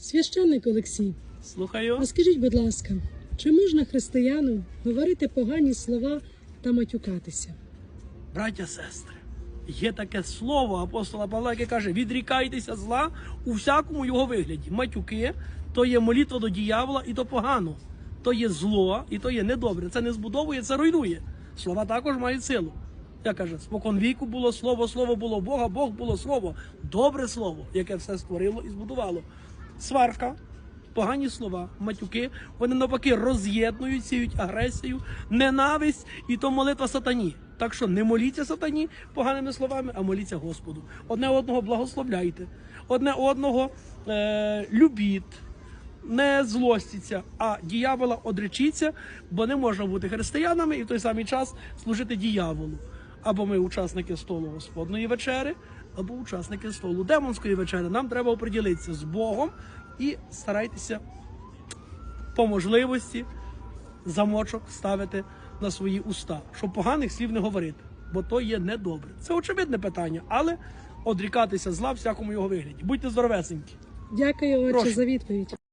Священник Олексій, Слухаю. а скажіть, будь ласка, чи можна християнам говорити погані слова та матюкатися? Браття, сестри, є таке слово апостола Павла, яке каже: відрікайтеся зла у всякому його вигляді. Матюки то є молитва до діявола, і то погано. То є зло, і то є недобре. Це не збудовує, це руйнує. Слова також мають силу. Я каже, спокон віку було слово, слово було Бога, Бог було слово, добре слово, яке все створило і збудувало. Сварка, погані слова, матюки, вони навпаки роз'єднують, сіють агресію, ненависть і то молитва сатані. Так що не моліться сатані поганими словами, а моліться Господу. Одне одного благословляйте, одне одного е, любіть. Не злостіться, а діявола одречіться, бо не можна бути християнами і в той самий час служити діяволу. Або ми учасники столу Господної вечери, або учасники столу демонської вечери. Нам треба оприділитися з Богом і старайтеся по можливості замочок ставити на свої уста, щоб поганих слів не говорити, бо то є недобре. Це очевидне питання, але одрікатися зла всякому його вигляді. Будьте здоровесенькі. Дякую, отче, за відповідь.